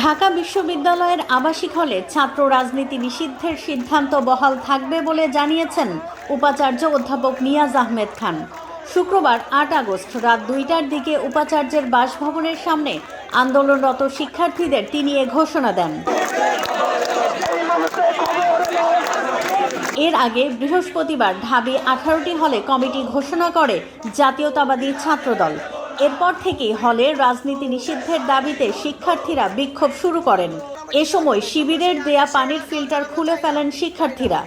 ঢাকা বিশ্ববিদ্যালয়ের আবাসিক হলে ছাত্র রাজনীতি নিষিদ্ধের সিদ্ধান্ত বহাল থাকবে বলে জানিয়েছেন উপাচার্য অধ্যাপক নিয়াজ আহমেদ খান। শুক্রবার আট আগস্ট রাত দুইটার দিকে উপাচার্যের বাসভবনের সামনে আন্দোলনরত শিক্ষার্থীদের তিনি এ ঘোষণা দেন। এর আগে বৃহস্পতিবার ঢাবি আঠারোটি হলে কমিটি ঘোষণা করে জাতীয়তাবাদী ছাত্রদল। এরপর থেকেই হলে রাজনীতি নিষিদ্ধের দাবিতে শিক্ষার্থীরা বিক্ষোভ শুরু করেন। এ সময় শিবিরের দেয়া পানির ফিল্টার খুলে ফেলেন শিক্ষার্থীরা।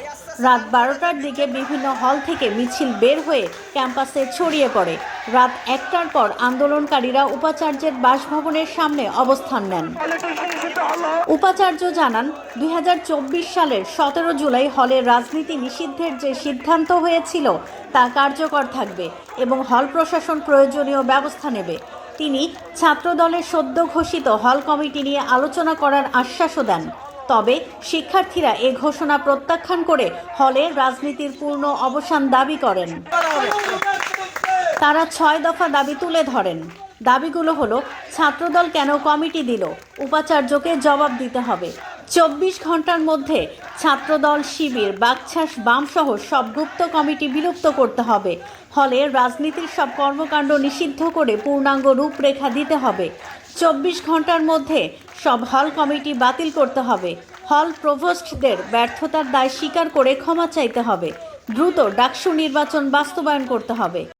রাত বারোটার দিকে বিভিন্ন হল থেকে মিছিল বের হয়ে ক্যাম্পাসে ছড়িয়ে পড়ে। রাত একটার পর আন্দোলনকারীরা উপাচার্যের বাসভবনের সামনে অবস্থান নেন। উপাচার্য জানান, দুই হাজার চব্বিশ সালের সতেরো জুলাই হলে রাজনীতি নিষিদ্ধের যে সিদ্ধান্ত হয়েছিল তা কার্যকর থাকবে এবং হল প্রশাসন প্রয়োজনীয় ব্যবস্থা নেবে। তিনি ছাত্রদলের সদ্য ঘোষিত হল কমিটি নিয়ে আলোচনা করার আশ্বাসও দেন। তবে শিক্ষার্থীরা এ ঘোষণা প্রত্যাখ্যান করে হলে রাজনীতির পূর্ণ অবসান দাবি করেন। তারা ছয় দফা দাবি তুলে ধরেন। দাবিগুলো হলো, ছাত্রদল কেন কমিটি দিল? উপাচার্যকে জবাব দিতে হবে। চব্বিশ ঘণ্টার মধ্যে ছাত্রদল, শিবির বাকছাস বামসহ সব গুপ্ত কমিটি বিলুপ্ত করতে হবে। হলে রাজনীতির সব কর্মকাণ্ড নিষিদ্ধ করে পূর্ণাঙ্গ রূপরেখা দিতে হবে। চব্বিশ ঘণ্টার মধ্যে সব হল কমিটি বাতিল করতে হবে। হল প্রভোস্টদের ব্যর্থতার দায় স্বীকার করে ক্ষমা চাইতে হবে। দ্রুত ডাকসু নির্বাচন বাস্তবায়ন করতে হবে।